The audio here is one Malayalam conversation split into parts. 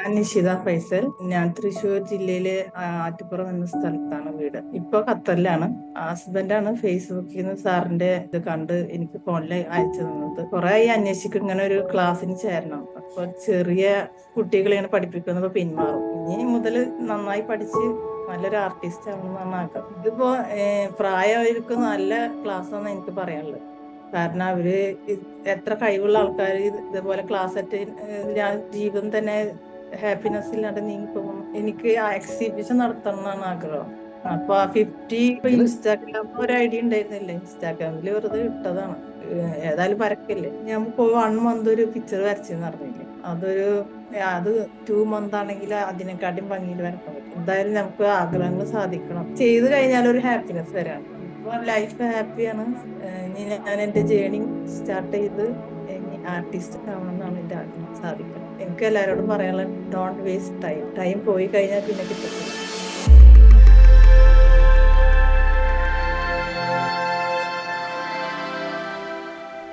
ഞാൻ നിഷിത ഫൈസൽ. ഞാൻ തൃശ്ശൂർ ജില്ലയിലെ ആറ്റുപുറം എന്ന സ്ഥലത്താണ് വീട്. ഇപ്പൊ ഖത്തറിലാണ്. ഹസ്ബൻഡാണ് ഫേസ്ബുക്കിൽ നിന്ന് സാറിന്റെ ഇത് കണ്ട് എനിക്ക് ഫോണിൽ അയച്ചു തന്നത്. കുറെ ആയി അന്വേഷിക്കും ഇങ്ങനെ ഒരു ക്ലാസ്സിന് ചേരണം. അപ്പൊ ചെറിയ കുട്ടികളെയാണ് പഠിപ്പിക്കുന്നത് പിന്മാറും. ഇനി മുതൽ നന്നായി പഠിച്ച് നല്ലൊരു ആർട്ടിസ്റ്റ് ആവണമെന്നാണ് ആഗ്രഹം. ഇതിപ്പോ പ്രായമായിരിക്കും നല്ല ക്ലാസ് ആണ് എനിക്ക് പറയാനുള്ളത്. കാരണം അവർ എത്ര കഴിവുള്ള ആൾക്കാർ ഇതുപോലെ ക്ലാസ് അറ്റൻഡ് ജീവിതം തന്നെ ഹാപ്പിനെസ് ഇല്ലാണ്ട് നീങ്ങിപ്പോകും. എനിക്ക് ആ എക്സിബിഷൻ നടത്തണം എന്നാണ് ആഗ്രഹം. അപ്പൊ ആ ഫിഫ്റ്റി ഇപ്പൊ ഇൻസ്റ്റാഗ്രാം ഒരു ഐഡിയ ഉണ്ടായിരുന്നില്ല? ഇൻസ്റ്റാഗ്രാമിൽ വെറുതെ ഇട്ടതാണ്. ഏതായാലും വരക്കില്ലേ ഞാൻ പോയി വൺ മന്ത് ഒരു പിക്ചർ വരച്ചെന്ന് പറഞ്ഞില്ലേ? അതൊരു അത് ടു മന്ത് ആണെങ്കിൽ അതിനെക്കാട്ടും ഭംഗിയിൽ വരക്കാൻ പറ്റും. എന്തായാലും നമുക്ക് ആഗ്രഹങ്ങൾ സാധിക്കണം. ചെയ്തു കഴിഞ്ഞാൽ ഒരു ഹാപ്പിനെസ് വരാണ്. ഇപ്പൊ ലൈഫ് ഹാപ്പിയാണ് ഞാൻ എന്റെ ജേണി സ്റ്റാർട്ട് ചെയ്ത് ആർട്ടിസ്റ്റ് ആവണമെന്നാണ് എന്റെ ആഗ്രഹം. സാധിക്കുന്നത് എനിക്ക് എല്ലാവരോടും പറയാനുള്ള ഡോണ്ട് വേസ്റ്റ് ടൈം ടൈം പോയി കഴിഞ്ഞാൽ പിന്നെ കിട്ടത്തില്ല.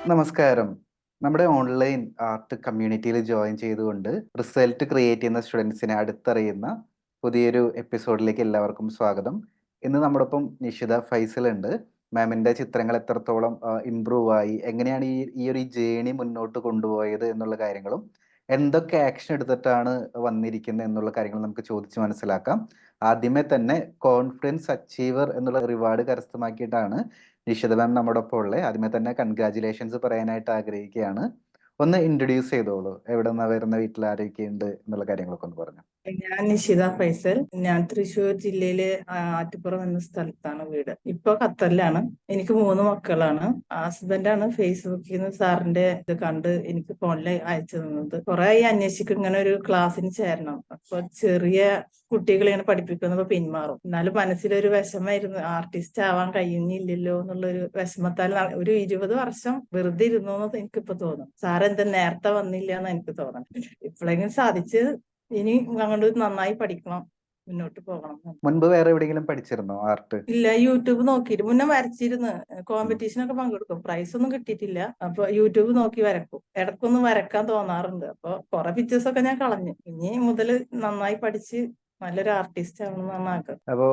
നമസ്കാരം. നമ്മുടെ ഓൺലൈൻ ആർട്ട് കമ്മ്യൂണിറ്റിയിൽ ജോയിൻ ചെയ്തുകൊണ്ട് റിസൾട്ട് ക്രിയേറ്റ് ചെയ്യുന്ന സ്റ്റുഡൻസിനെ അടുത്തറിയുന്ന പുതിയൊരു എപ്പിസോഡിലേക്ക് എല്ലാവർക്കും സ്വാഗതം. ഇന്ന് നമ്മുടെ ഒപ്പം നിഷിത ഫൈസൽ ഉണ്ട്. മാമിന്റെ ചിത്രങ്ങൾ എത്രത്തോളം ഇമ്പ്രൂവ് ആയി എങ്ങനെയാണ് ഈ ഈ ഒരു ജേണി മുന്നോട്ട് കൊണ്ടുപോയത് എന്നുള്ള കാര്യങ്ങളും എന്തൊക്കെ ആക്ഷൻ എടുത്തിട്ടാണ് വന്നിരിക്കുന്നത് എന്നുള്ള കാര്യങ്ങൾ നമുക്ക് ചോദിച്ച് മനസ്സിലാക്കാം. ആദ്യമേ തന്നെ കോൺഫിഡൻസ് അച്ചീവർ എന്നുള്ള റിവാർഡ് കരസ്ഥമാക്കിയിട്ടാണ് നിഷിത മാം നമ്മുടെ ഒപ്പം ഉള്ളത് ആദ്യമേ തന്നെ കൺഗ്രാചുലേഷൻസ് പറയാനായിട്ട് ആഗ്രഹിക്കുകയാണ്. ഒന്ന് ഇൻട്രൊഡ്യൂസ് ചെയ്തോളൂ. എവിടെ നിന്നാണ് വരുന്ന വീട്ടിൽ ആരൊക്കെയുണ്ട് എന്നുള്ള കാര്യങ്ങളൊക്കെ ഒന്ന് പറഞ്ഞു. ഞാൻ നിഷിത ഫൈസൽ. ഞാൻ തൃശ്ശൂർ ജില്ലയിലെ ആറ്റിപ്പുറം എന്ന സ്ഥലത്താണ് വീട്. ഇപ്പൊ ഖത്തറിലാണ്. എനിക്ക് മൂന്ന് മക്കളാണ്. ഹസ്ബൻഡാണ് ഫേസ്ബുക്കിൽ നിന്ന് സാറിന്റെ ഇത് കണ്ട് എനിക്ക് ഫോണിൽ അയച്ചു തന്നത്. കുറെ ആയി അന്വേഷിക്കും ഇങ്ങനെ ഒരു ക്ലാസ്സിന് ചേരണം. അപ്പൊ ചെറിയ കുട്ടികളെയാണ് പഠിപ്പിക്കുന്നത് പിന്മാറും. എന്നാലും മനസ്സിലൊരു വിഷമായിരുന്നു ആർട്ടിസ്റ്റ് ആവാൻ കഴിയുന്നില്ലല്ലോ എന്നുള്ളൊരു വിഷമത്താൽ ഒരു ഇരുപത് വർഷം വെറുതെ ഇരുന്നു എന്ന് എനിക്കിപ്പോ തോന്നും. സാർ എന്താ നേരത്തെ വന്നില്ല എന്ന് എനിക്ക് തോന്നണം. ഇപ്പോഴെങ്കിലും സാധിച്ച് ഇനി അങ്ങോട്ട് നന്നായി പഠിക്കണം മുന്നോട്ട് പോകണം. മുൻപ് വേറെ എവിടെയെങ്കിലും പഠിച്ചിരുന്നോ ആർട്ട്? ഇല്ല യൂട്യൂബ് നോക്കിയിട്ട് മുന്നേ വരച്ചിരുന്നു കോമ്പറ്റീഷൻ ഒക്കെ പങ്കെടുക്കും. പ്രൈസ് ഒന്നും കിട്ടിയിട്ടില്ല. അപ്പൊ യൂട്യൂബ് നോക്കി വരക്കും. ഇടക്കൊന്നും വരക്കാൻ തോന്നാറുണ്ട്. അപ്പൊ കുറെ പിക്ചേഴ്സ് ഒക്കെ ഞാൻ കളഞ്ഞു. ഇനി മുതൽ നന്നായി പഠിച്ച് നല്ലൊരു ആർട്ടിസ്റ്റ് ആവണമെന്നാണ് ആഗ്രഹം. അപ്പോ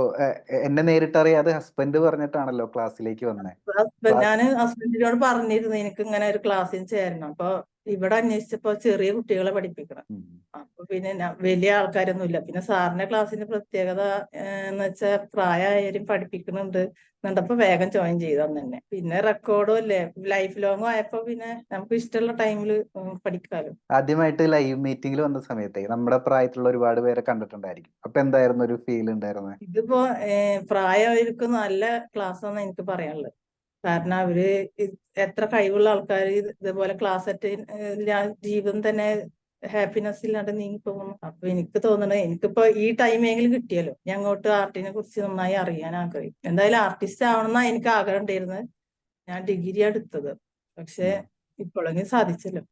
എന്നെ നേരിട്ട് അറിയാതെ ഹസ്ബൻഡ് പറഞ്ഞിട്ടാണല്ലോ ക്ലാസ്സിലേക്ക് വന്നേ? ഹസ്ബൻഡ് ഞാൻ ഹസ്ബൻഡിനോട് പറഞ്ഞിരുന്നു എനിക്ക് ഇങ്ങനെ ഒരു ക്ലാസ്സിൽ ചേരണം. അപ്പൊ ഇവിടെ അന്വേഷിച്ചപ്പോ ചെറിയ കുട്ടികളെ പഠിപ്പിക്കണം. അപ്പൊ പിന്നെ വലിയ ആൾക്കാരൊന്നും ഇല്ല പിന്നെ സാറിന്റെ ക്ലാസ്സിന്റെ പ്രത്യേകത എന്ന് വെച്ചാൽ പ്രായമായാലും പഠിപ്പിക്കുന്നുണ്ട് എന്നിട്ടപ്പോ വേഗം ജോയിൻ ചെയ്താന്ന് തന്നെ പിന്നെ റെക്കോർഡും അല്ലേ? ലൈഫ് ലോങ്ങും ആയപ്പോ പിന്നെ നമുക്ക് ഇഷ്ടമുള്ള ടൈമിൽ പഠിക്കാലോ. ആദ്യമായിട്ട് ലൈവ് മീറ്റിംഗിൽ വന്ന സമയത്തെ നമ്മുടെ പ്രായത്തിലുള്ള ഒരുപാട് പേരെ കണ്ടിട്ടുണ്ടായിരിക്കും. അപ്പൊ എന്തായിരുന്നു ഒരു ഫീൽ ഉണ്ടായിരുന്നത് ഇതിപ്പോ പ്രായമായിരിക്കും നല്ല ക്ലാസ് ആണ് എനിക്ക് പറയാനുള്ളത്. കാരണം അവർ എത്ര കഴിവുള്ള ആൾക്കാർ ഇതുപോലെ ക്ലാസ് അറ്റൻഡ് ഞാൻ ജീവിതം തന്നെ ഹാപ്പിനെസ് ഇല്ലാണ്ട് നീങ്ങിപ്പോകുന്നു. അപ്പൊ എനിക്ക് തോന്നണത് എനിക്കിപ്പോ ഈ ടൈമെങ്കിലും കിട്ടിയല്ലോ. ഞാൻ അങ്ങോട്ട് ആർട്ടിനെ കുറിച്ച് നന്നായി അറിയാൻ ആഗ്രഹിക്കും എന്തായാലും ആർട്ടിസ്റ്റ് ആവണമെന്നാ എനിക്ക് ആഗ്രഹം ഉണ്ടായിരുന്നത്. ഞാൻ ഡിഗ്രി എടുത്തത്. പക്ഷെ ഇപ്പോഴെങ്കിലും സാധിച്ചല്ലോ.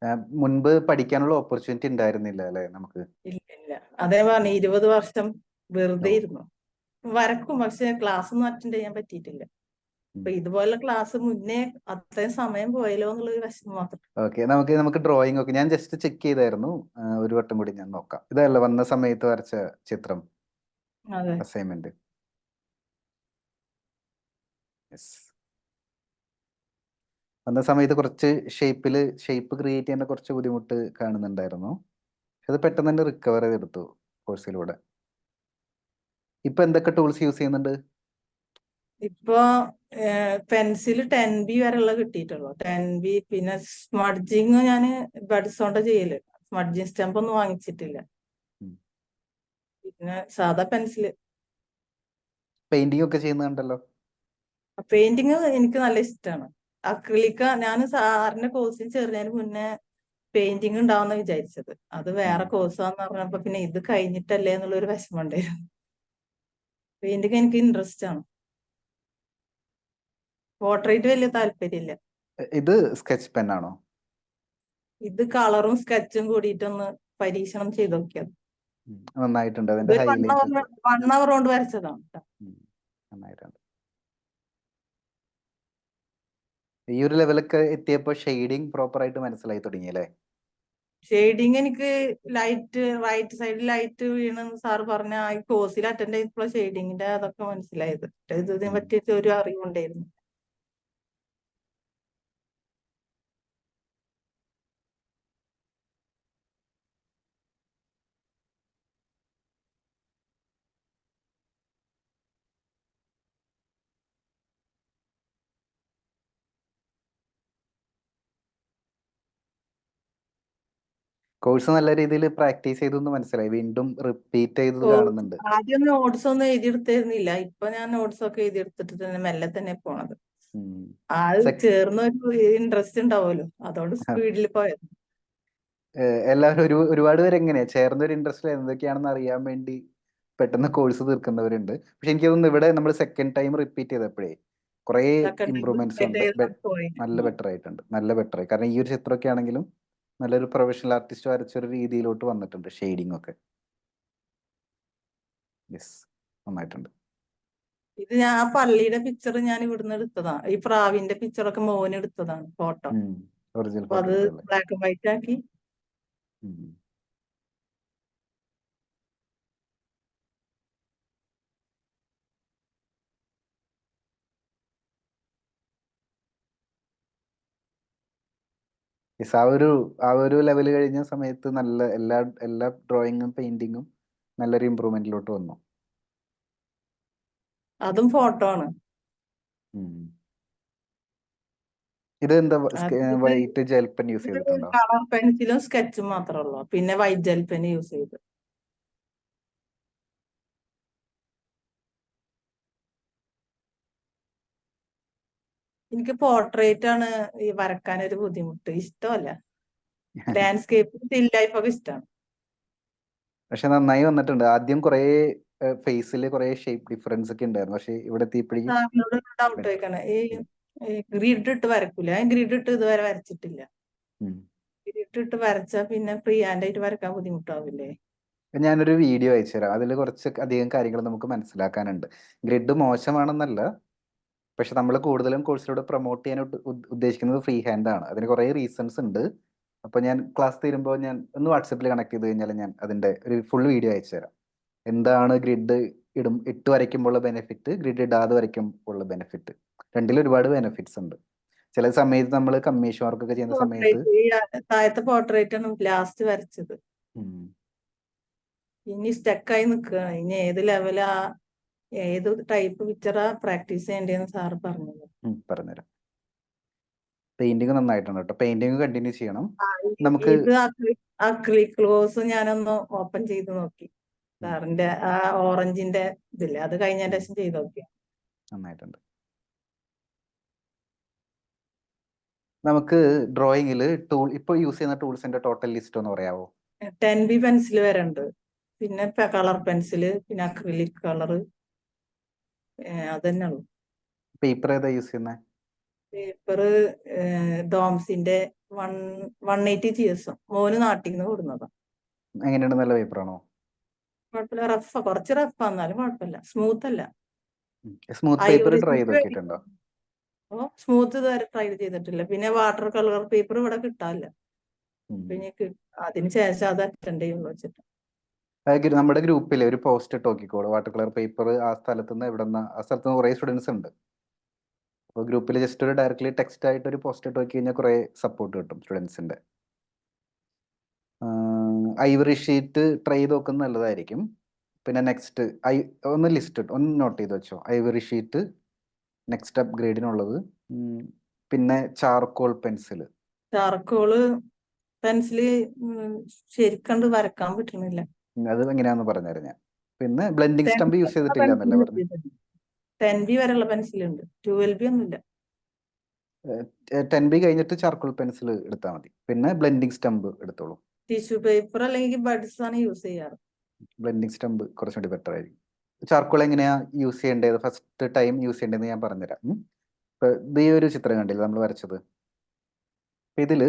മുൻപ് പഠിക്കാനുള്ള ഓപ്പർച്യൂണിറ്റി ഉണ്ടായിരുന്നില്ല അല്ലെ നമുക്ക്? ഇല്ല ഇല്ല. അതേ പറഞ്ഞു ഇരുപത് വർഷം വെറുതെ. ഇരുന്നു. വരക്കും. പക്ഷെ ക്ലാസ് ഒന്നും അറ്റൻഡ് ചെയ്യാൻ പറ്റിയിട്ടില്ല. അപ്പൊ ഇതുപോലെ ക്ലാസ് മുന്നേ അത്രയും സമയം പോയല്ലോ എന്നുള്ളൊരു വിഷമം മാത്രം. ഓക്കെ നമുക്ക് നമുക്ക് ഡ്രോയിങ് ഒക്കെ ഞാൻ ജസ്റ്റ് ചെക്ക് ചെയ്തായിരുന്നു. ഒരു വട്ടം കൂടി ഞാൻ നോക്കാം. ഇതല്ല വന്ന സമയത്ത് വരച്ച ചിത്രം? അസൈൻമെന്റ് വന്ന സമയത്ത് കുറച്ച് ഷേപ്പിൽ ഷേപ്പ് ക്രിയേറ്റ് ചെയ്യേണ്ട കുറച്ച് ബുദ്ധിമുട്ട് കാണുന്നുണ്ടായിരുന്നു. അത് പെട്ടെന്ന് തന്നെ റിക്കവർ ചെയ്തെടുത്തു കോഴ്സിലൂടെ ഇപ്പൊ എന്തൊക്കെ ടൂൾസ് യൂസ് ചെയ്യുന്നുണ്ട്? ഇപ്പൊ പെൻസിൽ ടെൻ ബി വരെയുള്ള കിട്ടിയിട്ടുള്ളൂ. ടെൻ ബി പിന്നെ സ്മഡ്ജിങ് ഞാൻ ബഡ്സോണ്ട ചെയ്യൽ. സ്മഡ്ജിങ് സ്റ്റെമ്പ് ഒന്നും വാങ്ങിച്ചിട്ടില്ല. പിന്നെ സാധാ പെൻസിൽ പെയിന്റിംഗ് ഒക്കെ ചെയ്യുന്നുണ്ടല്ലോ? പെയിന്റിങ് എനിക്ക് നല്ല ഇഷ്ടമാണ് അക്രിലിക്ക ഞാൻ സാറിന്റെ കോഴ്സിൽ ചേർന്നതിന് മുന്നേ പെയിന്റിങ് ഉണ്ടാവുന്ന വിചാരിച്ചത്. അത് വേറെ. കോഴ്സാന്ന് പറഞ്ഞപ്പോ പിന്നെ ഇത് കഴിഞ്ഞിട്ടല്ലേ എന്നുള്ള ഒരു വിഷമം ഉണ്ടായിരുന്നു. പെയിന്റിങ് എനിക്ക് ഇൻട്രസ്റ്റ് ആണ്. പോർട്രേറ്റ് വലിയ താല്പര്യമില്ല ഇത് സ്കെച്ച് പെൻ ആണോ? ഇത് കളറും സ്കെച്ചും കൂടിയിട്ടൊന്ന് പരീക്ഷണം ചെയ്ത് നോക്കിയത് നന്നായിട്ടുണ്ട്. അതിന്റെ ഹൈലൈറ്റ് വൺ അവർ കൊണ്ട് വരച്ചതാണ് നന്നായിട്ടുണ്ട്. ഈ ഒരു ലെവലൊക്കെ എത്തിയപ്പോ ഷെയ്ഡിങ് പ്രോപ്പർ ആയിട്ട് മനസ്സിലായി തുടങ്ങി അല്ലേ ഷെയ്ഡിങ് എനിക്ക് ലൈറ്റ് റൈറ്റ് സൈഡിൽ ലൈറ്റ് വീണെന്ന് സാർ പറഞ്ഞ ആ കോഴ്സിൽ അറ്റൻഡ് ചെയ്തപ്പോൾ ഷെയ്ഡിങ്ങിന്റെ അതൊക്കെ മനസ്സിലായത്. ഇതിനെ. പറ്റിയിട്ട് ഒരു അറിവുണ്ടായിരുന്നു. കോഴ്സ് നല്ല രീതിയിൽ പ്രാക്ടീസ് ചെയ്തു എന്ന് മനസ്സിലായി. വീണ്ടും റിപ്പീറ്റ് ചെയ്തത് കാണുന്നുണ്ട്. ആദ്യം നോട്ട്സ് ഒന്നും എഴുതിയെടുത്തിരുന്നില്ല. ഇപ്പൊ ഞാൻ നോട്ട്സ് ഒക്കെ എഴുതിയെടുത്തിട്ട് തന്നെ മെല്ലെ തന്നെ പോണത്. അത് ചേർന്ന ഒരു ഇൻട്രസ്റ്റ് ഉണ്ടാവുമല്ലോ. അതോട് സ്പീഡിൽ പോയത്. എല്ലാവരും ഒരു ഒരുപാട് പേര് എങ്ങനെയാ? ചേർന്ന ഒരു ഇൻട്രസ്റ്റിൽ എന്തൊക്കെയാണെന്ന് അറിയാൻ വേണ്ടി പെട്ടെന്ന് കോഴ്സ് തീർക്കുന്നവരുണ്ട്. പക്ഷെ എനിക്ക് തോന്നുന്നു ഇവിടെ നമ്മൾ സെക്കൻഡ് ടൈം റിപ്പീറ്റ് ചെയ്തപ്പോഴേ കുറെ ഇമ്പ്രൂവ്മെന്റ്സ് ഉണ്ട്. നല്ല ബെറ്റർ ആയിട്ടുണ്ട്. നല്ല ബെറ്റർ ആയി. കാരണം ഈ ഒരു ചിത്രമൊക്കെ ആണെങ്കിലും നല്ലൊരു പ്രൊഫഷണൽ ആർട്ടിസ്റ്റ് വരച്ചൊരു രീതിയിലോട്ട് വന്നിട്ടുണ്ട് ഷെയ്ഡിങ് ഒക്കെ. യെസ് നന്നായിട്ടുണ്ട്. ഇത് ഞാൻ ആ പള്ളിയുടെ പിക്ചർ ഞാൻ ഇവിടുന്ന് എടുത്തതാ. ഈ പ്രാവിന്റെ പിക്ചറൊക്കെ മോൻ എടുത്തതാണ് ഫോട്ടോ അപ്പൊ അത് ബ്ലാക്ക് ആൻഡ് വൈറ്റ് ആക്കി. യെസ് ആ ഒരു ആ ഒരു ലെവൽ കഴിഞ്ഞ സമയത്ത് നല്ല എല്ലാ എല്ലാ ഡ്രോയിങ്ങും പെയിന്റിങ്ങും നല്ലൊരു ഇമ്പ്രൂവ്മെന്റിലോട്ട് വന്നു. അതും ഫോട്ടോ ആണ്. ഇത് എന്താ വൈറ്റ് ജെൽ പെൻ യൂസ് ചെയ്തിട്ടുണ്ടോ? കളർ പെൻസിലും സ്കെച്ചും മാത്രമേ ഉള്ളൂ. പിന്നെ വൈറ്റ് ജെൽ പെൻ യൂസ് ചെയ്ത്. എനിക്ക് പോർട്രേറ്റ് ആണ് ഈ വരക്കാൻ ഒരു ബുദ്ധിമുട്ട്. ഇഷ്ടമല്ല. ലാൻഡ്സ്കേപ്പ് സ്റ്റിൽ ലൈഫ് ഒക്കെ ഇഷ്ടമാണ് പക്ഷെ നന്നായി വന്നിട്ടുണ്ട്. ആദ്യം കുറെ ഫേസിൽ കുറെ ഷേപ്പ് ഡിഫറൻസ് ഒക്കെ ഉണ്ടായിരുന്നു. പക്ഷെ ഇവിടെ ഡൗട്ട് ഈ ഗ്രിഡ് ഇട്ട് വരക്കൂല. ഗ്രിഡ് ഇട്ട് ഇതുവരെ വരച്ചിട്ടില്ല. ഗ്രിഡ് ഇട്ട് വരച്ചാ പിന്നെ ഫ്രീ ഹാൻഡ് ആയിട്ട് വരക്കാൻ ബുദ്ധിമുട്ടാവില്ലേ? ഞാനൊരു വീഡിയോ അയച്ചു തരാം അതിൽ കുറച്ച് അധികം കാര്യങ്ങൾ നമുക്ക് മനസ്സിലാക്കാനുണ്ട്. ഗ്രിഡ് മോശമാണെന്നല്ല പക്ഷെ നമ്മൾ കൂടുതലും കോഴ്സിലൂടെ പ്രൊമോട്ട് ചെയ്യാൻ ഉദ്ദ- ഉദ്ദ- ഉദ്ദേശിക്കുന്നത് ഫ്രീ ഹാൻഡ് ആണ്. അതിന് കുറേ റീസൺസ് ഉണ്ട്. അപ്പൊ ഞാൻ ക്ലാസ് തീരുമ്പോൾ ഞാൻ ഒന്ന് വാട്സപ്പിൽ കണക്ട് ചെയ്ത് കഴിഞ്ഞാൽ ഞാൻ അതിന്റെ ഒരു ഫുൾ വീഡിയോ അയച്ചു തരാം. എന്താണ് ഗ്രിഡ് ഇടും ഇട്ട് വരയ്ക്കുമ്പോൾ ബെനിഫിറ്റ് ഗ്രിഡ് ഇടാതെ വരയ്ക്കുമ്പോൾ ഉള്ള ബെനിഫിറ്റ് രണ്ടിൽ ഒരുപാട് ബെനിഫിറ്റ്സ് ഉണ്ട്. ചില സമയത്ത് നമ്മൾ കമ്മീഷൻ വർക്ക് ഒക്കെ ചെയ്യുന്ന സമയത്ത് താഴത്തെ പോർട്രേറ്റ് ആണ് ലാസ്റ്റ് വരച്ചത്. ഇനി സ്റ്റക്കായി നിൽക്കുകയാണ് ഇനി ഏത് ലെവലാ ഏത് ടൈപ്പ് പിക്ചറാ പ്രാക്ടീസ് ചെയ്യേണ്ടതെന്ന് സാർ പറഞ്ഞത്? പറഞ്ഞുതരാം. പെയിന്റിങ് നന്നായിട്ടുണ്ട് കേട്ടോ പെയിന്റിങ് കണ്ടിന്യൂ ചെയ്യണം. നമുക്ക് അക്രിലിക് ക്ലോസ് ഞാനൊന്ന് ഓപ്പൺ ചെയ്ത് നോക്കി. സാറിന്റെ ആ ഓറഞ്ചിന്റെ ഇതില്ല അത് കഴിഞ്ഞ ശേഷം ചെയ്ത് നോക്കി നന്നായിട്ടുണ്ട്. നമുക്ക് ഡ്രോയിങ്ങിൽ ടൂൾ ഇപ്പോൾ യൂസ് ചെയ്യുന്ന ടൂൾസിന്റെ ടോട്ടൽ ലിസ്റ്റ് ഒന്ന് പറയാവോ? ടെൻ ബി പെൻസിൽ വരെ ഉണ്ട്. പിന്നെ കളർ പെൻസിൽ പിന്നെ അക്രിലിക് കളറ് അതന്നെ ഉള്ളു പേപ്പർ ഏതാ യൂസ് ചെയ്യുന്നത് paper ഡോംസിന്റെ one one eighty G S മോന് നാട്ടിൽ നിന്ന് കൊടുന്നതാ. എങ്ങനെയാണ് നല്ല പേപ്പറാണോ ആണോ? കുഴപ്പമില്ല. റഫ കുറച്ച് റഫ് എന്നാലും കുഴപ്പമില്ല. സ്മൂത്ത് അല്ല. സ്മൂത്ത് പേപ്പർ ട്രൈ ചെയ്ത് നോക്കിയിട്ടുണ്ടോ സ്മൂത്ത് ട്രൈ ചെയ്തിട്ടില്ല. പിന്നെ വാട്ടർ കളർ പേപ്പർ ഇവിടെ കിട്ടാല്ല പിന്നെ അതിന് ശേഷം അത് അറ്റൻഡ് ചെയ്യുള്ളൂ വെച്ചിട്ട്. നമ്മുടെ ഗ്രൂപ്പിൽ ഒരു പോസ്റ്റ് ഇട്ട് നോക്കിക്കോളൂ. വാട്ടർ കളർ പേപ്പർ ആ സ്ഥലത്ത് നിന്ന് എവിടെ നിന്ന് ആ സ്ഥലത്ത് നിന്ന് കുറേ സ്റ്റുഡൻസ് ഉണ്ട്. അപ്പോൾ ഗ്രൂപ്പിൽ ജസ്റ്റ് ഒരു ഡയറക്ട്ലി ടെക്സ്റ്റ് ആയിട്ട് ഒരു പോസ്റ്റ് ഇട്ട് നോക്കി കഴിഞ്ഞാൽ കുറേ സപ്പോർട്ട് കിട്ടും സ്റ്റുഡൻസിന്റെ ഐവറി ഷീറ്റ് ട്രൈ ചെയ്ത് നോക്കുന്നത് നല്ലതായിരിക്കും. പിന്നെ നെക്സ്റ്റ് ഐ ഒന്ന് ലിസ്റ്റ് ഒന്ന് നോട്ട് ചെയ്ത് വെച്ചോ. ഐവറി ഷീറ്റ് നെക്സ്റ്റ് അപ്ഗ്രേഡിനുള്ളത് പിന്നെ ചാർക്കോൾ പെൻസിൽ ചാർക്കോൾ പെൻസിൽ ശരിക്കണ്ട് വരക്കാൻ പറ്റണില്ല. അത് എങ്ങനെയാന്ന് പറഞ്ഞുതരാം ഞാൻ. പിന്നെ ബ്ലെൻഡിങ് സ്റ്റംപ് യൂസ് ചെയ്തിട്ടില്ല എന്നല്ല പറഞ്ഞു ടെൻ ബി വരെയുള്ള പെൻസിലുണ്ട് ട്വൽവ് ബി ഒന്നുമില്ല. ടെൻ ബി കഴിഞ്ഞിട്ട് ചാർക്കോൾ പെൻസിൽ എടുത്താൽ മതി. പിന്നെ ബ്ലെൻഡിങ് സ്റ്റംപ് എടുത്തോളൂ. ടിഷ്യൂ പേപ്പർ അല്ലെങ്കിൽ ബഡ്സ് ആണ് യൂസ് ചെയ്യാറ്. ബ്ലെൻഡിങ് സ്റ്റംപ് കുറച്ചുകൂടി ബെറ്റർ ആയിരിക്കും. ചാർക്കോൾ എങ്ങനെയാ യൂസ് ചെയ്യേണ്ടത്? ഫസ്റ്റ് ടൈം യൂസ് ചെയ്യേണ്ടതെന്ന് ഞാൻ പറഞ്ഞുതരാം. ഈ ഒരു ചിത്രം കണ്ടില്ല നമ്മൾ വരച്ചത്? ഇതിൽ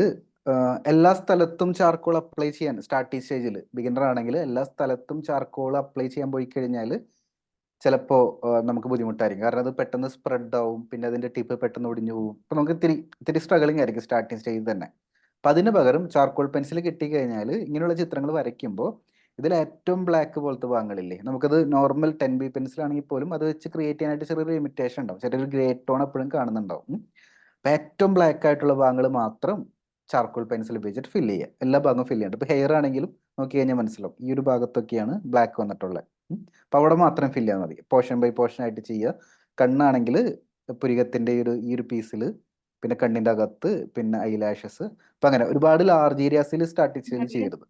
എല്ലാ സ്ഥലത്തും ചാർക്കോൾ അപ്ലൈ ചെയ്യാൻ സ്റ്റാർട്ടിങ് സ്റ്റേജിൽ ബിഗിനർ ആണെങ്കിൽ എല്ലാ സ്ഥലത്തും ചാർക്കോൾ അപ്ലൈ ചെയ്യാൻ പോയി കഴിഞ്ഞാൽ ചിലപ്പോൾ നമുക്ക് ബുദ്ധിമുട്ടായിരിക്കും. കാരണം അത് പെട്ടെന്ന് സ്പ്രെഡ് ആവും പിന്നെ അതിന്റെ ടിപ്പ് പെട്ടെന്ന് ഒടിഞ്ഞു പോകും. അപ്പോൾ നമുക്ക് ഇത്തിരി ഇത്തിരി സ്ട്രഗിളിംഗ് ആയിരിക്കും സ്റ്റാർട്ടിങ് സ്റ്റേജിൽ തന്നെ. അപ്പം അതിന് പകരം ചാർക്കോൾ പെൻസിൽ കിട്ടിക്കഴിഞ്ഞാൽ ഇങ്ങനെയുള്ള ചിത്രങ്ങൾ വരയ്ക്കുമ്പോൾ ഇതിൽ ഏറ്റവും ബ്ലാക്ക് പോലത്തെ ഭാഗങ്ങളില്ലേ നമുക്കത് നോർമൽ ടെൻ ബി പെൻസിലാണെങ്കിൽ പോലും അത് വെച്ച് ക്രിയേറ്റ് ചെയ്യാനായിട്ട് ചെറിയൊരു ലിമിറ്റേഷൻ ഉണ്ടാവും. ചെറിയൊരു ഗ്രേ ടോൺ എപ്പോഴും കാണുന്നുണ്ടാവും. അപ്പം ഏറ്റവും ബ്ലാക്ക് ആയിട്ടുള്ള ഭാഗങ്ങൾ മാത്രം ചാർക്കോൾ പെൻസിൽ ഉപയോഗിച്ചിട്ട് ഫില്ല് ചെയ്യുക. എല്ലാ ഭാഗവും ഫില്ല് ചെയ്യുന്നുണ്ട് ഇപ്പോൾ ഹെയർ ആണെങ്കിലും നോക്കി കഴിഞ്ഞാൽ മനസ്സിലാവും. ഈ ഒരു ഭാഗത്തൊക്കെയാണ് ബ്ലാക്ക് വന്നിട്ടുള്ളത്. അപ്പോൾ അവിടെ മാത്രം ഫില്ല് ചെയ്താൽ മതി. പോർഷൻ ബൈ പോർഷൻ ആയിട്ട് ചെയ്യുക. കണ്ണാണെങ്കിൽ പുരികത്തിന്റെ ഒരു ഈ ഒരു പീസിൽ പിന്നെ കണ്ണിന്റെ അകത്ത് പിന്നെ ഐലാഷസ് അപ്പം അങ്ങനെ ഒരുപാട് ലാർജ് ഏരിയാസിൽ സ്റ്റാർട്ട് ചെയ്യരുത്.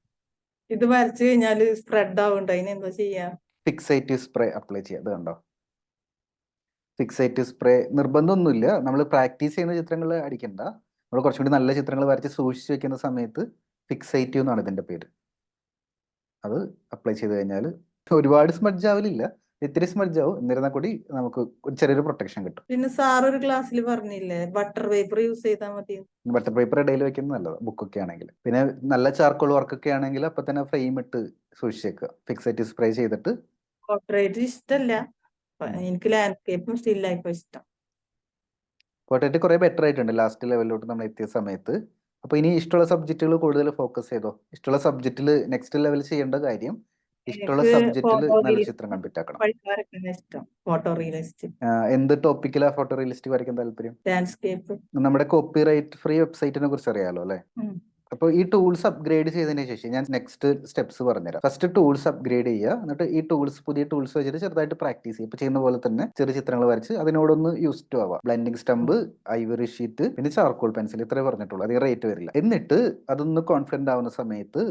ഇത് വരച്ചു കഴിഞ്ഞാൽ സ്പ്രെഡ് ആവുന്നുണ്ട് അതിന് എന്താ ചെയ്യാ? ഫിക്സേറ്റീവ് സ്പ്രേ അപ്ലൈ ചെയ്യുക. അത് കണ്ടോ? ഫിക്സേറ്റീവ് സ്പ്രേ നിർബന്ധമൊന്നുമില്ല. നമ്മൾ പ്രാക്ടീസ് ചെയ്യുന്ന ചിത്രങ്ങൾ അടിക്കണ്ട. നമ്മൾ കുറച്ചും കൂടി നല്ല ചിത്രങ്ങൾ വരച്ച് സൂക്ഷിച്ച് വെക്കുന്ന സമയത്ത് ഫിക്സേറ്റീവ് എന്നാണ് ഇതിന്റെ പേര്. അത് അപ്ലൈ ചെയ്ത് കഴിഞ്ഞാൽ ഒരുപാട് സ്മഡ്ജ് ആവലില്ല. ഇത്തിരി സ്മഡ്ജ് ആവും. എന്നിരുന്നാൽ കൂടി നമുക്ക് ചെറിയൊരു പ്രൊട്ടക്ഷൻ കിട്ടും. പിന്നെ സാർ ഒരു ക്ലാസ്സിൽ പറഞ്ഞില്ലേ ബട്ടർ പേപ്പർ യൂസ് ചെയ്താൽ മതി. ബട്ടർ പേപ്പർ ഇടയിൽ വെക്കുന്നത് നല്ലത് ബുക്കൊക്കെ ആണെങ്കിൽ. പിന്നെ നല്ല ചാർക്കോൾ വർക്ക് ഒക്കെ ആണെങ്കിൽ അപ്പൊ തന്നെ ഫ്രെയിം ഇട്ട് സൂക്ഷിച്ചേക്കുക ഫിക്സേറ്റീവ് സ്പ്രേ ചെയ്തിട്ട്. കോർപ്പറേറ്റ് ഇഷ്ടമല്ല എനിക്ക് ലാൻഡ്സ്കേപ്പും സ്റ്റിൽ ലൈഫും ഇഷ്ടം. പോർട്രേറ്റ് കുറേ ബെറ്റർ ആയിട്ടുണ്ട്. ലാസ്റ്റ് ലെവലിലോട്ട് നമ്മൾ എത്തിയ സമയത്ത്. അപ്പോൾ ഇനി ഇഷ്ടമുള്ള സബ്ജക്റ്റുകൾ കൂടുതൽ ഫോക്കസ് ചെയ്തോ? ഇഷ്ടമുള്ള സബ്ജക്റ്റിൽ നെക്സ്റ്റ് ലെവൽ ചെയ്യേണ്ട കാര്യം ഇഷ്ടമുള്ള സബ്ജക്റ്റിൽ നല്ല ചിത്രം കംപ്ലീറ്റ് ആക്കണം എന്ത് ടോപ്പിക്കിലാ ഫോട്ടോ റിയലിസ്റ്റിക് വരയ്ക്കാൻ താല്പര്യം? നമ്മുടെ കോപ്പി റൈറ്റ് ഫ്രീ വെബ്സൈറ്റിനെ കുറിച്ച് അറിയാലോ അല്ലേ. അപ്പോൾ ഈ ടൂൾസ് അപ്ഗ്രേഡ് ചെയ്തതിന് ശേഷം ഞാൻ നെക്സ്റ്റ് സ്റ്റെപ്സ് പറഞ്ഞുതരാം. ഫസ്റ്റ് ടൂൾസ് അപ്ഗ്രേഡ് ചെയ്യുക. എന്നിട്ട് ഈ ടൂൾസ് പുതിയ ടൂൾസ് വെച്ചിട്ട് ചെറുതായിട്ട് പ്രാക്ടീസ് ചെയ്യുക. ഇപ്പോൾ ചെയ്യുന്ന പോലെ തന്നെ ചെറിയ ചിത്രങ്ങൾ വരച്ച് അതിനോടൊന്ന് യൂസ് ടു ആവാം ബ്ലെൻഡിങ് സ്റ്റമ്പ് ഐവറി ഷീറ്റ് പിന്നെ ചാർക്കോൾ പെൻസിൽ ഇത്രേ പറഞ്ഞിട്ടുള്ളൂ. അധികം റേറ്റ് വരില്ല. എന്നിട്ട് അതൊന്ന് കോൺഫിഡന്റ് ആവുന്ന സമയത്ത്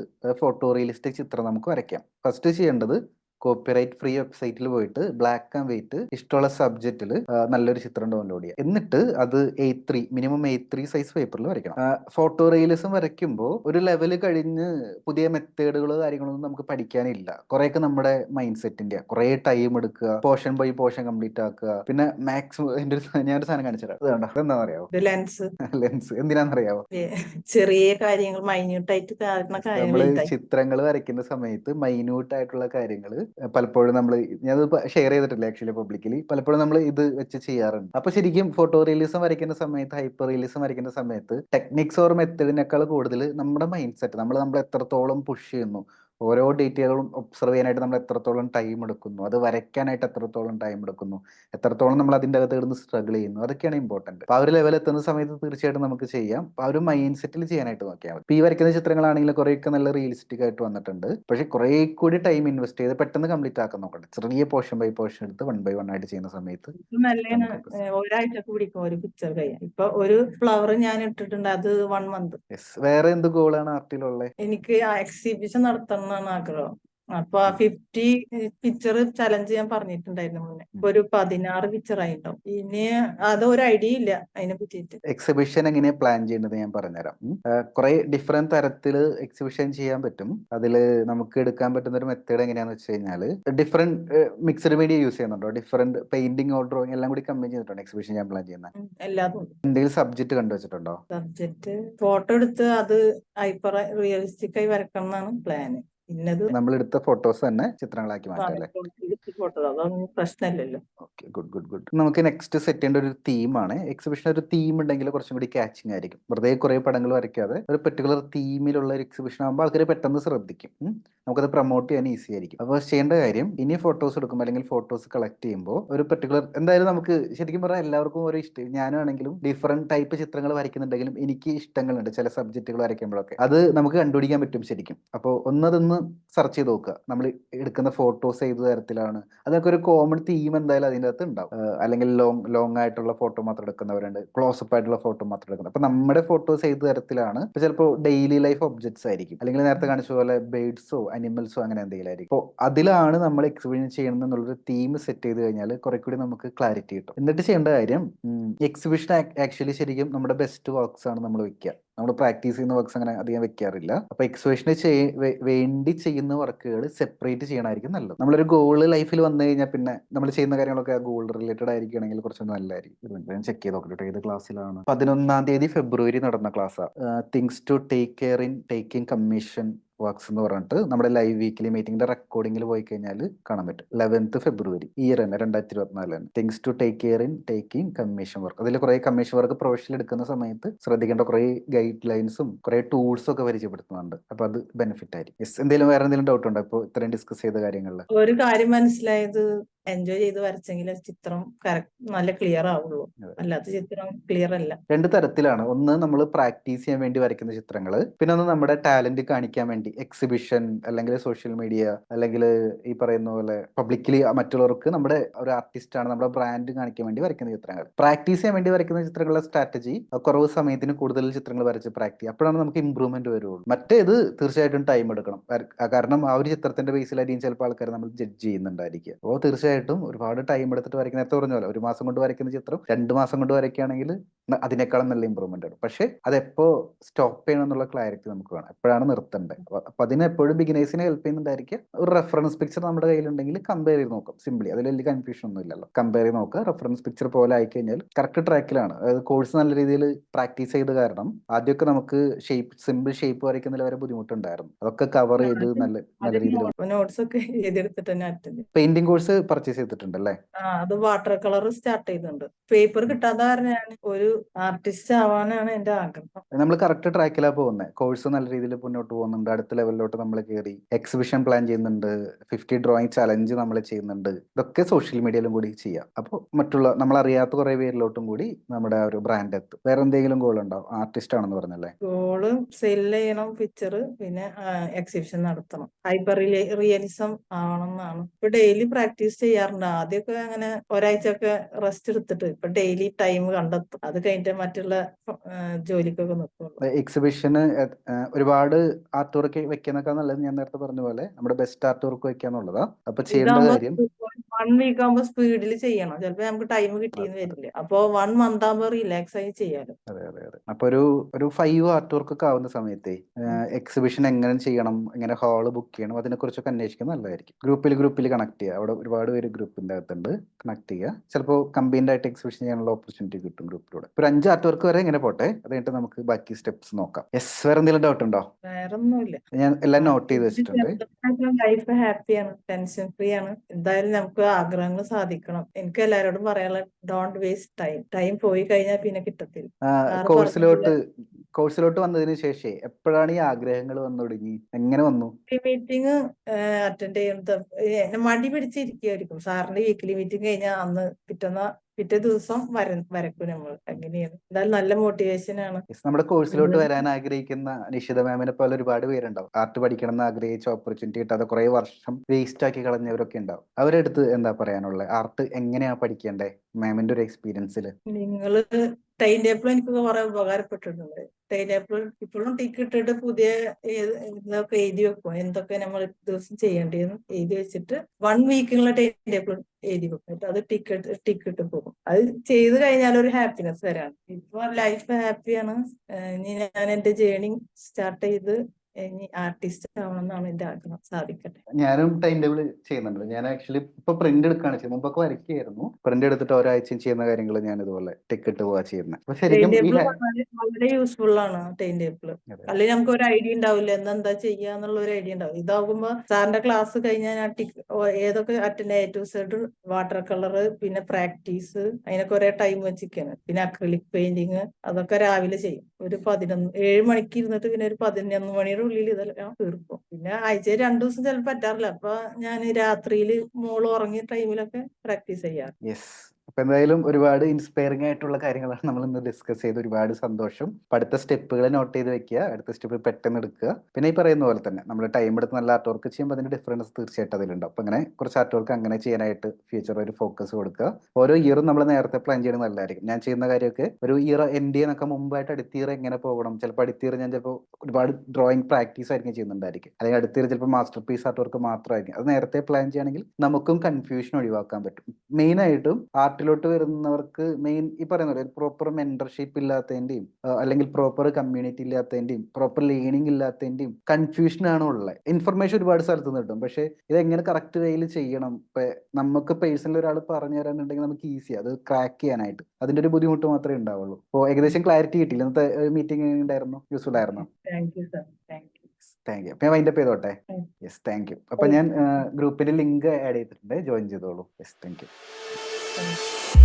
ഫോട്ടോ റിയലിസ്റ്റിക് ചിത്രം നമുക്ക് വരയ്ക്കാം. ഫസ്റ്റ് ചെയ്യേണ്ടത് കോപ്പിറൈറ്റ് ഫ്രീ വെബ്സൈറ്റിൽ പോയിട്ട് ബ്ലാക്ക് ആൻഡ് വൈറ്റ് ഇഷ്ടമുള്ള സബ്ജക്റ്റിൽ നല്ലൊരു ചിത്രം ഡൗൺലോഡ് ചെയ്യുക. എന്നിട്ട് അത് A three minimum A three size പേപ്പറിൽ വരയ്ക്കണം. ഫോട്ടോ റിയലിസം വരയ്ക്കുമ്പോൾ ഒരു ലെവൽ കഴിഞ്ഞ് പുതിയ മെത്തേഡുകൾ കാര്യങ്ങളൊന്നും നമുക്ക് പഠിക്കാനില്ല. കുറേയൊക്കെ നമ്മുടെ മൈൻഡ് സെറ്റിന്റെ കുറേ ടൈം എടുക്കുക പോർഷൻ ബൈ പോർഷൻ കംപ്ലീറ്റ് ആക്കുക. പിന്നെ മാക്സിമം ഒരു ഞാനൊരു സാധനം കാണിച്ചു തരാം അത് കണ്ടോ? അതെന്താണെന്ന് അറിയാവോ ഇത് ലെൻസ് ലെൻസ് എന്തിനാണെന്നറിയാവോ ചെറിയ കാര്യങ്ങൾ മൈന്യൂട്ടായിട്ട് ആയിട്ട് കാര്യങ്ങൾ ചിത്രങ്ങൾ വരയ്ക്കുന്ന സമയത്ത് മൈന്യൂട്ട് ആയിട്ടുള്ള കാര്യങ്ങൾ പലപ്പോഴും നമ്മൾ ഞാനത് ഷെയർ ചെയ്തിട്ടില്ല ആക്ച്വലി പബ്ലിക്കലി പലപ്പോഴും നമ്മൾ ഇത് വെച്ച് ചെയ്യാറുണ്ട്. അപ്പൊ ശരിക്കും ഫോട്ടോ റിയലിസം വരയ്ക്കുന്ന സമയത്ത് ഹൈപ്പർ റിയലിസം വരയ്ക്കുന്ന സമയത്ത് ടെക്നിക്സ് ഓർ മെത്തേഡിനേക്കാൾ കൂടുതൽ നമ്മുടെ മൈൻഡ് സെറ്റ് നമ്മൾ നമ്മൾ എത്രത്തോളം പുഷ് ചെയ്യുന്നു ഓരോ ഡീറ്റെയിലുകളും ഒബ്സർവ് ചെയ്യാനായിട്ട് നമ്മൾ എത്രത്തോളം ടൈം എടുക്കുന്നു. അത് വരയ്ക്കാനായിട്ട് എത്രത്തോളം ടൈം എടുക്കുന്നു. എത്രത്തോളം നമ്മൾ അതിന്റെ അകത്ത് കിടന്ന് സ്ട്രഗിൾ ചെയ്യുന്നു. അതൊക്കെയാണ് ഇമ്പോർട്ടന്റ് അപ്പോൾ ആ ഒരു ലെവൽ എത്തുന്ന സമയത്ത് തീർച്ചയായിട്ടും നമുക്ക് ചെയ്യാം. ആ ഒരു മൈൻഡ് സെറ്റിൽ ചെയ്യാനായിട്ട് നോക്കിയാൽ മതി. ഇപ്പോൾ ഈ വരയ്ക്കുന്ന ചിത്രങ്ങളാണെങ്കിൽ കുറേയൊക്കെ നല്ല റിയലിസ്റ്റിക് ആയിട്ട് വന്നിട്ടുണ്ട്. പക്ഷേ കുറേ കൂടി ടൈം ഇൻവെസ്റ്റ് ചെയ്ത് പെട്ടെന്ന് കംപ്ലീറ്റ് ആക്കാൻ നോക്കണ്ട. ചെറിയ പോർഷൻ ബൈ പോർഷൻ എടുത്ത് വൺ ബൈ വൺ ആയിട്ട് ചെയ്യുന്ന സമയത്ത് ഒരാഴ്ച കൂടി ഒരു പിക്ചർ കഴിയാം ഇപ്പൊ ഒരു ഫ്ലവർ ഞാൻ ഇട്ടിട്ടുണ്ട്. അത് വൺ മന്ത് വേറെ എന്ത് ഗോളാണ് ആർട്ടിലുള്ളത് എനിക്ക് എക്സിബിഷൻ നടത്തണം എന്നാണ് ആഗ്രഹം. അപ്പൊ ആ ഫിഫ്റ്റി പിക്ചർ ചലഞ്ച് ഞാൻ പറഞ്ഞിട്ടുണ്ടായിരുന്നു മുന്നേ. ഇപ്പൊ ഒരു പതിനാറ് പിക്ചർ ആയിട്ടുണ്ടാവും. ഇനി അത് ഒരു ഐഡിയ ഇല്ല അതിനെ പറ്റിയിട്ട്. എക്സിബിഷൻ എങ്ങനെ പ്ലാൻ ചെയ്യേണ്ടത് ഞാൻ പറഞ്ഞുതരാം. കുറെ ഡിഫറെന്റ് തരത്തിൽ എക്സിബിഷൻ ചെയ്യാൻ പറ്റും. അതിൽ നമുക്ക് എടുക്കാൻ പറ്റുന്ന ഒരു മെത്തേഡ് എങ്ങനെയാന്ന് വെച്ച് കഴിഞ്ഞാൽ ഡിഫറെന്റ് മിക്സഡ് മീഡിയ യൂസ് ചെയ്യുന്നുണ്ടോ? ഡിഫറെന്റ് പെയിന്റിംഗ് ഓർ ഡ്രോയിങ് എല്ലാം കൂടി കമ്പൈൻ ചെയ്തിട്ടുണ്ടോ എക്സിബിഷൻ ഞാൻ പ്ലാൻ ചെയ്യുന്ന എല്ലാതും എന്തെങ്കിലും സബ്ജക്ട് കണ്ടുവച്ചിട്ടുണ്ടോ സബ്ജക്ട് ഫോട്ടോ എടുത്ത് അത് ഹൈപ്പർ റിയലിസ്റ്റിക് ആയി വരക്കണം എന്നാണ് പ്ലാന് ഇന്നത് നമ്മൾ എടുത്ത ഫോട്ടോസ് തന്നെ ചിത്രങ്ങളാക്കി മാറ്റാം അല്ലേ? ഫോട്ടോ അതൊന്നും പ്രശ്നമില്ലല്ലോ. ഓക്കെ ഗുഡ് ഗുഡ് ഗുഡ് നമുക്ക് നെക്സ്റ്റ് സെറ്റ് ചെയ്യേണ്ട ഒരു തീമാണ് എക്സിബിഷൻ ഒരു തീം ഉണ്ടെങ്കിൽ കുറച്ചും കൂടി കാച്ചിങ് ആയിരിക്കും. വെറുതെ കുറെ പടങ്ങൾ വരയ്ക്കാതെ ഒരു പെർട്ടിക്കുലർ തീമിലുള്ള ഒരു എക്സിബിഷൻ ആകുമ്പോൾ ആൾക്കാർ പെട്ടെന്ന് ശ്രദ്ധിക്കും. നമുക്കത് പ്രൊമോട്ട് ചെയ്യാൻ ഈസി ആയിരിക്കും. അപ്പോൾ ചെയ്യേണ്ട കാര്യം ഇനി ഫോട്ടോസ് എടുക്കുമ്പോൾ അല്ലെങ്കിൽ ഫോട്ടോസ് കളക്ട് ചെയ്യുമ്പോൾ ഒരു പെർട്ടിക്കുലർ എന്തായാലും നമുക്ക് ശരിക്കും പറഞ്ഞാൽ എല്ലാവർക്കും ഓരോ ഇഷ്ടം. ഞാനാണെങ്കിലും ഡിഫറെന്റ് ടൈപ്പ് ചിത്രങ്ങൾ വരയ്ക്കുന്നുണ്ടെങ്കിലും എനിക്ക് ഇഷ്ടങ്ങളുണ്ട് ചില സബ്ജക്റ്റുകൾ വരയ്ക്കുമ്പോഴൊക്കെ. അത് നമുക്ക് കണ്ടുപിടിക്കാൻ പറ്റും ശരിക്കും. അപ്പോൾ ഒന്നതൊന്ന് സെർച്ച് ചെയ്ത് നോക്കുക. നമ്മൾ എടുക്കുന്ന ഫോട്ടോസ് ഏത് തരത്തിലാണ്? അതൊക്കെ ഒരു കോമൺ തീം എന്തായാലും അതിന്റെ അകത്ത് ഉണ്ടാവും. അല്ലെങ്കിൽ ലോങ് ലോങ് ആയിട്ടുള്ള ഫോട്ടോ മാത്രം എടുക്കുന്നവരുണ്ട്. ക്ലോസപ്പ് ആയിട്ടുള്ള ഫോട്ടോ മാത്രം എടുക്കുന്നത് അപ്പൊ നമ്മുടെ ഫോട്ടോസ് ഏത് തരത്തിലാണ്? ചിലപ്പോൾ ഡെയിലി ലൈഫ് ഒബ്ജക്ട്സ് ആയിരിക്കും. അല്ലെങ്കിൽ നേരത്തെ കാണിച്ച പോലെ ബേഡ്സോ അനിമൽസോ അങ്ങനെ എന്തെങ്കിലും ആയിരിക്കും അപ്പോൾ അതിലാണ് നമ്മൾ എക്സിബിഷൻ ചെയ്യണം എന്നുള്ളൊരു തീം സെറ്റ് ചെയ്ത് കഴിഞ്ഞാൽ കുറെ കൂടി നമുക്ക് ക്ലാരിറ്റി കിട്ടും. എന്നിട്ട് ചെയ്യേണ്ട കാര്യം എക്സിബിഷൻ ആക്ച്വലി ശരിക്കും നമ്മുടെ ബെസ്റ്റ് വർക്ക്സ് ആണ് നമ്മൾ വെക്കുക. നമ്മൾ പ്രാക്ടീസ് ചെയ്യുന്ന വർക്ക്സ് അങ്ങനെ അധികം വെക്കാറില്ല. അപ്പൊ എക്സിബിഷന് വേണ്ടി ചെയ്യുന്ന വർക്കുകൾ സെപ്പറേറ്റ് ചെയ്യണമായിരിക്കും നല്ലത്. നമ്മളൊരു ഗോൾ ലൈഫിൽ വന്നു കഴിഞ്ഞാൽ പിന്നെ നമ്മൾ ചെയ്യുന്ന കാര്യങ്ങളൊക്കെ ആ ഗോൾ റിലേറ്റഡ് ആയിരിക്കുകയാണെങ്കിൽ കുറച്ച് നല്ലതായിരിക്കും. ഞാൻ ചെക്ക് ചെയ്ത് നോക്കട്ടെ ഏത് ക്ലാസ്സിലാണ് പതിനൊന്നാം തീയതി ഫെബ്രുവരി നടന്ന ക്ലാസ്സാണ് things to take care in taking commission works എന്ന് പറഞ്ഞിട്ട് നമ്മുടെ ലൈവ് വീക്കിലി മീറ്റിംഗിന്റെ റെക്കോർഡിംഗിൽ പോയി കഴിഞ്ഞാൽ കാണാൻ പറ്റും. ലെവൻത്ത് ഫെബ്രുവരി ഇയർ തന്നെ രണ്ടായിരത്തി ഇരുപത്തിനാല് തന്നെ. Things to take care in taking commission work അതിൽ കുറെ കമ്മീഷൻ വർക്ക് പ്രൊഫഷണൽ എടുക്കുന്ന സമയത്ത് ശ്രദ്ധിക്കേണ്ട കുറെ ഗൈഡ് ലൈൻസും കുറെ ടൂൾസും ഒക്കെ പരിചയപ്പെടുത്തുന്നുണ്ട്. അപ്പൊ അത് ബെനിഫിറ്റ് ആയിരിക്കും. എന്തെങ്കിലും വേറെ എന്തെങ്കിലും ഡൗട്ട് ഉണ്ടോ? ഇപ്പോൾ ഇത്രയും ഡിസ്കസ് ചെയ്ത കാര്യങ്ങളിൽ ഒരു കാര്യം മനസ്സിലായത് എൻജോയ് ചെയ്ത് വരച്ചെങ്കിൽ ചിത്രം നല്ല ക്ലിയർ ആവുള്ളൂ. അല്ലാത്ത ചിത്രം ക്ലിയർ അല്ല. രണ്ട് തരത്തിലാണ്. ഒന്ന് നമ്മൾ പ്രാക്ടീസ് ചെയ്യാൻ വേണ്ടി വരയ്ക്കുന്ന ചിത്രങ്ങൾ പിന്നെ ഒന്ന് നമ്മുടെ ടാലന്റ് കാണിക്കാൻ വേണ്ടി എക്സിബിഷൻ അല്ലെങ്കിൽ സോഷ്യൽ മീഡിയ അല്ലെങ്കിൽ ഈ പറയുന്ന പോലെ പബ്ലിക്കലി മറ്റുള്ളവർക്ക് നമ്മുടെ ഒരു ആർട്ടിസ്റ്റ് ആണ് നമ്മുടെ ബ്രാൻഡ് കാണിക്കാൻ വേണ്ടി വരയ്ക്കുന്ന ചിത്രങ്ങൾ. പ്രാക്ടീസ് ചെയ്യാൻ വേണ്ടി വരയ്ക്കുന്ന ചിത്രങ്ങളുടെ സ്ട്രാറ്റജി കുറവ് സമയത്തിന് കൂടുതൽ ചിത്രങ്ങൾ വരച്ച് പ്രാക്ടീസ് അപ്പോഴാണ് നമുക്ക് ഇമ്പ്രൂവ്മെന്റ് വരുള്ളൂ. മറ്റേത് തീർച്ചയായിട്ടും ടൈം എടുക്കണം. കാരണം ആ ഒരു ചിത്രത്തിന്റെ ബേസിലായിരിക്കും ചിലപ്പോൾ ആൾക്കാർ നമ്മൾ ജഡ്ജ് ചെയ്യുന്നുണ്ടായിരിക്കും അപ്പോൾ തീർച്ചയായിട്ടും ഒരുപാട് ടൈം എടുത്തിട്ട് വരയ്ക്കുന്ന നേരത്തെ പറഞ്ഞ പോലെ ഒരു മാസം കൊണ്ട് വരയ്ക്കുന്ന ചിത്രം രണ്ട് മാസം കൊണ്ട് വരയ്ക്കുകയാണെങ്കിൽ അതിനേക്കാളും നല്ല ഇമ്പ്രൂവ്മെന്റ് ആണ്. പക്ഷെ അതെപ്പോ സ്റ്റോപ്പ് ചെയ്യണം എന്നുള്ള ക്ലാരിറ്റി നമുക്ക് വേണം. എപ്പോഴാണ് നിർത്തേണ്ടത്? അപ്പൊ അതിനെ എപ്പോഴും ബിഗിനേഴ്സിനെ ഹെൽപ്പ് ചെയ്യുന്നുണ്ടായിരിക്കും ഒരു റെഫറൻസ് പിക്ചർ നമ്മുടെ കയ്യിലുണ്ടെങ്കിൽ കമ്പയർ ചെയ്ത് നോക്കാം. സിംപ്ലി അതിൽ വലിയ കൺഫ്യൂഷൻ ഒന്നും ഇല്ലല്ലോ. കമ്പയർ ചെയ്ത് നോക്കുക. റെഫറൻസ് പിക്ചർ പോലെ ആയി കഴിഞ്ഞാൽ കറക്റ്റ് ട്രാക്കിലാണ് അതായത് കോഴ്സ് നല്ല രീതിയിൽ പ്രാക്ടീസ് ചെയ്ത് കാരണം ആദ്യമൊക്കെ നമുക്ക് ഷേപ്പ് സിമ്പിൾ ഷേപ്പ് വരയ്ക്കുന്നതിൽ വരെ ബുദ്ധിമുട്ടുണ്ടായിരുന്നു. അതൊക്കെ കവർ ചെയ്ത് നല്ല നല്ല രീതിയിൽ പെയിന്റിംഗ് കോഴ്സ് പർച്ചേസ് ചെയ്തിട്ടുണ്ടല്ലേ? ആ അത് വാട്ടർ കളർ സ്റ്റാർട്ട് ചെയ്തിട്ടുണ്ട്. പേപ്പർ കിട്ടാതെ കാരണം ഞാൻ ഒരു ആർട്ടിസ്റ്റ് ആവാനാണ് എന്റെ ആഗ്രഹം. നമ്മൾ കറക്റ്റ് ട്രാക്കിലാണ് പോകുന്നത് കോഴ്സ് നല്ല രീതിയിൽ മുന്നോട്ട് പോകുന്നുണ്ട്. അടുത്ത ലെവലിലോട്ട് നമ്മൾ കയറി എക്സിബിഷൻ പ്ലാൻ ചെയ്യുന്നുണ്ട്. ഫിഫ്റ്റി ഡ്രോയിങ് ചലഞ്ച് നമ്മൾ ചെയ്യുന്നുണ്ട്. ഇതൊക്കെ സോഷ്യൽ മീഡിയയിലും കൂടി ചെയ്യാം. അപ്പോൾ മറ്റുള്ള നമ്മൾ അറിയാത്ത കുറെ പേരിലോട്ടും കൂടി നമ്മുടെ ഒരു ബ്രാൻഡ് എത്തും. വേറെ എന്തെങ്കിലും ഗോൾ ഉണ്ടോ? ആർട്ടിസ്റ്റ് ആണെന്ന് പറഞ്ഞല്ലേ? ഗോൾ സെല്ല് ചെയ്യണം പിക്ചർ പിന്നെ എക്സിബിഷൻ നടത്തണം. ഹൈപ്പർ റിയലിസം ആവണം എന്നാണ്. ഇപ്പൊ ഡെയിലി പ്രാക്ടീസ് ചെയ്യാറുണ്ട്. ആദ്യമൊക്കെ അങ്ങനെ ഒരാഴ്ചയൊക്കെ റെസ്റ്റ് എടുത്തിട്ട് ഇപ്പൊ ഡെയിലി ടൈം കണ്ടെത്തും. അത് കഴിഞ്ഞിട്ട് മറ്റുള്ള ജോലിക്കൊക്കെ നിൽക്കും എക്സിബിഷന് ഒരുപാട് ആർട്ട് വർക്ക് വെക്കാനൊക്കെ നല്ലത് ഞാൻ നേരത്തെ പറഞ്ഞ പോലെ നമ്മുടെ ബെസ്റ്റ് ആർട്ട് വർക്ക് വെക്കാന്നുള്ളതാ അപ്പൊ ചെയ്യേണ്ട കാര്യം വൺ വീക്ക് ആകുമ്പോ സ്പീഡിൽ ചെയ്യണം. ചിലപ്പോ നമുക്ക് ടൈം കിട്ടിയെന്ന് വരില്ല. അപ്പൊ വൺ മന്ത് ആകുമ്പോ റിലാക്സ് ആയി ചെയ്യാലോ. അതെ അതെ അതെ. അപ്പൊ ഒരു ഒരു ഫൈവ് ആർട്ട് വർക്ക് ഒക്കെ ആവുന്ന സമയത്തെ എക്സിബിഷൻ എങ്ങനെ ചെയ്യണം എങ്ങനെ ഹാൾ ബുക്ക് ചെയ്യണം അതിനെ കുറിച്ചൊക്കെ അന്വേഷിക്കുന്നത് നല്ലതായിരിക്കും. ഗ്രൂപ്പിൽ ഗ്രൂപ്പിൽ കണക്ട് ചെയ്യുക. അവിടെ ഒരുപാട് പേര് ഗ്രൂപ്പിന്റെ അകത്തുണ്ട് കണക്ട് ചെയ്യുക ചിലപ്പോൾ കമ്പൈൻഡ് ആയിട്ട് എക്സിബിഷൻ ചെയ്യാനുള്ള ഓപ്പർച്യൂണിറ്റി കിട്ടും ഗ്രൂപ്പിലൂടെ ഒരു അഞ്ച് ആർട്ട് വർക്ക് വരെ ഇങ്ങനെ പോട്ടെ. അത് കഴിഞ്ഞിട്ട് നമുക്ക് ബാക്കി സ്റ്റെപ്സ് നോക്കാം. യെസ് വേറെ എന്തെങ്കിലും ഡൗട്ട് ഉണ്ടോ? വേറൊന്നുമില്ല. ഞാൻ എല്ലാം നോട്ട് ചെയ്ത് വെച്ചിട്ടുണ്ട്. ലൈഫ് ഹാപ്പിയാണ് ടെൻഷൻ ഫ്രീ ആണ്. എന്തായാലും നമുക്ക് ആഗ്രഹങ്ങൾ സാധിക്കണം. എനിക്ക് എല്ലാവരോടും പറയാനുള്ള ഡോണ്ട് വേസ്റ്റ് ടൈം ടൈം പോയി കഴിഞ്ഞാൽ പിന്നെ കിട്ടത്തില്ല. കോഴ്സിലോട്ട് കോഴ്സിലോട്ട് വന്നതിന് ശേഷം എപ്പോഴാണ് ഈ ആഗ്രഹങ്ങൾ വന്നു തുടങ്ങി? എങ്ങനെ വന്നു? മീറ്റിംഗ് അറ്റൻഡ് ചെയ്യുന്നത് എന്നെ മടി പിടിച്ചിരിക്കുമായിരിക്കും സാറിന്റെ വീക്കിലി മീറ്റിംഗ് കഴിഞ്ഞാൽ അന്ന് പിറ്റന്ന പിറ്റേ ദിവസം വര വരക്കും നമ്മൾ അങ്ങനെയാണ് എന്തായാലും നല്ല മോട്ടിവേഷൻ ആണ്. നമ്മുടെ കോഴ്സിലോട്ട് വരാൻ ആഗ്രഹിക്കുന്ന നിഷിത മാമിനെ പോലെ ഒരുപാട് പേരുണ്ടാവും. ആർട്ട് പഠിക്കണം എന്ന് ആഗ്രഹിച്ച ഓപ്പർച്യൂണിറ്റി കിട്ടാതെ കുറെ വർഷം വേസ്റ്റ് ആക്കി കളഞ്ഞവരൊക്കെ ഉണ്ടാവും. അവരെടുത്ത് എന്താ പറയാനുള്ളത് ആർട്ട് എങ്ങനെയാ പഠിക്കേണ്ടേ? മാമിന്റെ ഒരു എക്സ്പീരിയൻസിൽ നിങ്ങൾ ടൈം ടേബിൾ എനിക്ക് കുറെ ഉപകാരപ്പെട്ടിട്ടുണ്ട്. ടൈം ടേബിൾ ഇപ്പോഴും ടിക്ക് ഇട്ടിട്ട് പുതിയ ഇതൊക്കെ എഴുതി വെക്കും. എന്തൊക്കെ നമ്മൾ ദിവസം ചെയ്യേണ്ടതെന്ന് എഴുതി വെച്ചിട്ട് വൺ വീക്കിനുള്ള ടൈം ടേബിൾ എഴുതി വെക്കും. അത് ടിക്കറ്റ് ടിക്ക് ഇട്ട് പോകും. അത് ചെയ്ത് കഴിഞ്ഞാൽ ഒരു ഹാപ്പിനെസ് വരാണ്. ഇപ്പൊ ലൈഫ് ഹാപ്പിയാണ് ഇനി ഞാൻ എന്റെ ജേണി സ്റ്റാർട്ട് ചെയ്ത് ഇനി ആർട്ടിസ്റ്റ് ആവണം എന്നാണ് എന്റെ ആഗ്രഹം. സാധിക്കട്ടെ. ഞാനും ടൈം ടേബിൾ ചെയ്യുന്നുണ്ട്. ഞാൻ ആക്ച്വലി ഇപ്പൊ പ്രിന്റ് എടുക്കാണ് ചെയ്യുന്നത്. മുമ്പൊക്കെ വരയ്ക്കായിരുന്നു. പ്രിന്റ് എടുത്തിട്ട് ഒരാഴ്ചയും ചെയ്യുന്ന കാര്യങ്ങൾ ഞാൻ ഇതുപോലെ ടിക്കറ്റ് പോവാ ചെയ്യുന്നത് വളരെ യൂസ്ഫുൾ ആണ് ടൈം ടേബിൾ. അല്ലെങ്കിൽ നമുക്ക് ഒരു ഐഡിയ ഉണ്ടാവില്ല. എന്താ ചെയ്യാ ചെയ്യാന്നുള്ള ഒരു ഐഡിയ ഉണ്ടാവും ഇതാകുമ്പോ സാറിന്റെ ക്ലാസ് കഴിഞ്ഞാൽ ഞാൻ ഏതൊക്കെ attend a two side water colour പിന്നെ പ്രാക്ടീസ് അതിനൊക്കെ ഒരേ ടൈം വെച്ചിരിക്കാണ്. പിന്നെ അക്രിലിക് പെയിന്റിങ് അതൊക്കെ രാവിലെ ചെയ്യും. ഒരു പതിനൊന്ന് ഏഴ് മണിക്ക് ഇരുന്നിട്ട് പിന്നെ ഒരു പതിനൊന്ന് മണിയുടെ ഉള്ളിൽ ഇതെല്ലാം തീർക്കും. പിന്നെ ആഴ്ചയിൽ രണ്ടു ദിവസം ചിലപ്പോ പറ്റാറില്ല. അപ്പൊ ഞാൻ രാത്രിയിൽ മോൾ ഉറങ്ങിയ ടൈമിലൊക്കെ പ്രാക്ടീസ് ചെയ്യാറ്. അപ്പൊ എന്തായാലും ഒരുപാട് ഇൻസ്പയറിംഗ് ആയിട്ടുള്ള കാര്യങ്ങളാണ് നമ്മൾ ഇന്ന് ഡിസ്കസ് ചെയ്ത് ഒരുപാട് സന്തോഷം. അടുത്ത സ്റ്റെപ്പുകൾ നോട്ട് ചെയ്ത് വെക്കുക. അടുത്ത സ്റ്റെപ്പ് പെട്ടെന്ന് എടുക്കുക. പിന്നെ ഈ പറയുന്ന പോലെ തന്നെ നമ്മൾ ടൈം എടുത്ത് നല്ല ആർട്ട് വർക്ക് ചെയ്യുമ്പോൾ അതിന്റെ ഡിഫറൻസ് തീർച്ചയായിട്ടും അതിലുണ്ടാവും. അപ്പൊ അങ്ങനെ കുറച്ച് ആർട്ട് വർക്ക് അങ്ങനെ ചെയ്യാനായിട്ട് ഫ്യൂച്ചർ ഒരു ഫോക്കസ് കൊടുക്കുക. ഓരോ ഇയറും നമ്മൾ നേരത്തെ പ്ലാൻ ചെയ്യുന്നത് നല്ലതായിരിക്കും. ഞാൻ ചെയ്യുന്ന കാര്യമൊക്കെ ഒരു ഇയർ എൻഡ് ചെയ്യാനൊക്കെ മുമ്പായിട്ട് അടുത്ത ഇയർ എങ്ങനെ പോകണം? ചിലപ്പോൾ അടുത്ത ഇയർ ഞാൻ ചിലപ്പോൾ ഒരുപാട് ഡ്രോയിങ് പ്രാക്ടീസ് ആയിരിക്കും ചെയ്യുന്നുണ്ടായിരിക്കും. അല്ലെങ്കിൽ അടുത്ത ഇയർ ചിലപ്പോൾ മാസ്റ്റർ പീസ് ആർട്ട് വർക്ക് മാത്രമായിരിക്കും. അത് നേരത്തെ പ്ലാൻ ചെയ്യുകയാണെങ്കിൽ നമുക്കും കൺഫ്യൂഷൻ ഒഴിവാക്കാൻ പറ്റും. മെയിൻ ആയിട്ടും ആർട്ടിലോട്ട് വരുന്നവർക്ക് മെയിൻ ഈ പറയുന്ന പോലെ പ്രോപ്പർ മെന്റർഷിപ്പ് ഇല്ലാത്തതിന്റെയും അല്ലെങ്കിൽ പ്രോപ്പർ കമ്മ്യൂണിറ്റി ഇല്ലാത്തതിന്റെയും പ്രോപ്പർ ലേണിംഗ് ഇല്ലാത്തതിന്റെയും കൺഫ്യൂഷൻ ആണ് ഉള്ളത് ഇൻഫർമേഷൻ ഒരുപാട് സ്ഥലത്ത് നിന്ന് കിട്ടും. പക്ഷെ ഇത് എങ്ങനെ കറക്റ്റ് വേയിൽ ചെയ്യണം? ഇപ്പൊ നമുക്ക് പേഴ്സണൽ ഒരാൾ പറഞ്ഞു തരാനുണ്ടെങ്കിൽ നമുക്ക് ഈസി അത് ക്രാക്ക് ചെയ്യാനായിട്ട്. അതിന്റെ ഒരു ബുദ്ധിമുട്ട് മാത്രമേ ഉണ്ടാവുള്ളൂ. അപ്പോൾ ഏകദേശം ക്ലാരിറ്റി കിട്ടിയില്ല? ഇന്നത്തെ മീറ്റിംഗ് ഉണ്ടായിരുന്നു യൂസ്ഫുൾ ആയിരുന്നു? Thank you sir thank you thank you അപ്പൊ ഞാൻ വൈൻഡപ്പ് ചെയ്തോട്ടെ. യെസ് താങ്ക് യു അപ്പൊ ഞാൻ ഗ്രൂപ്പിന്റെ ലിങ്ക് ആഡ് ചെയ്തിട്ടുണ്ട്. ജോയിൻ ചെയ്തോളൂ. Yes thank you systems.